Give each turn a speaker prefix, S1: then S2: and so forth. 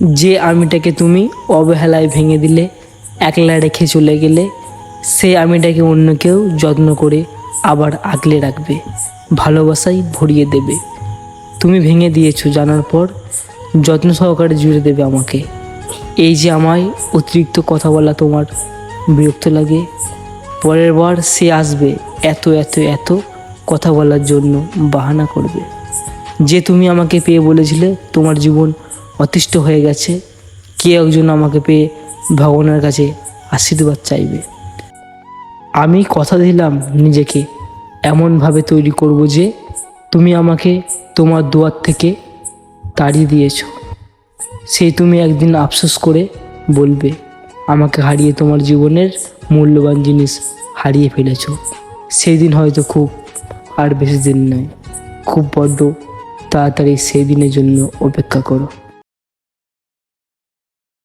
S1: যে আমিটাকে তুমি অবহেলায় ভেঙে দিলে, একলা রেখে চলে গেলে সেই আমিটাকে অন্য কেউ যত্ন করে আবার আগলে রাখবে, ভালোবাসাই ভরিয়ে দেবে। তুমি ভেঙে দিয়েছ জানার পর যত্ন সহকারে জুড়ে দেবে আমাকে। এই যে আমায় অতিরিক্ত কথা বলা তোমার বিরক্ত লাগে, পরের বার সে আসবে এত এত এত কথা বলার জন্য বাহানা করবে। যে তুমি আমাকে পেয়ে বলেছিলে তোমার জীবন অতিষ্ঠ হয়ে গেছে। কে একজন আমাকে পেয়ে ভগবানের কাছে আশীর্বাদ চাইবে? আমি কথা দিলাম নিজেকে, এমনভাবে তৈরি করব যে তুমি আমাকে তোমার দুয়ার থেকে তাড়িয়ে দিয়েছ। সেই তুমি একদিন আফসোস করে বলবে, আমাকে হারিয়ে তোমার জীবনের মূল্যবান জিনিস হারিয়ে ফেলেছ। সেই দিন হয়তো খুব আর বেশি দিন নয়, খুব বড্ড তাড়াতাড়ি সেই দিনের জন্য অপেক্ষা করো।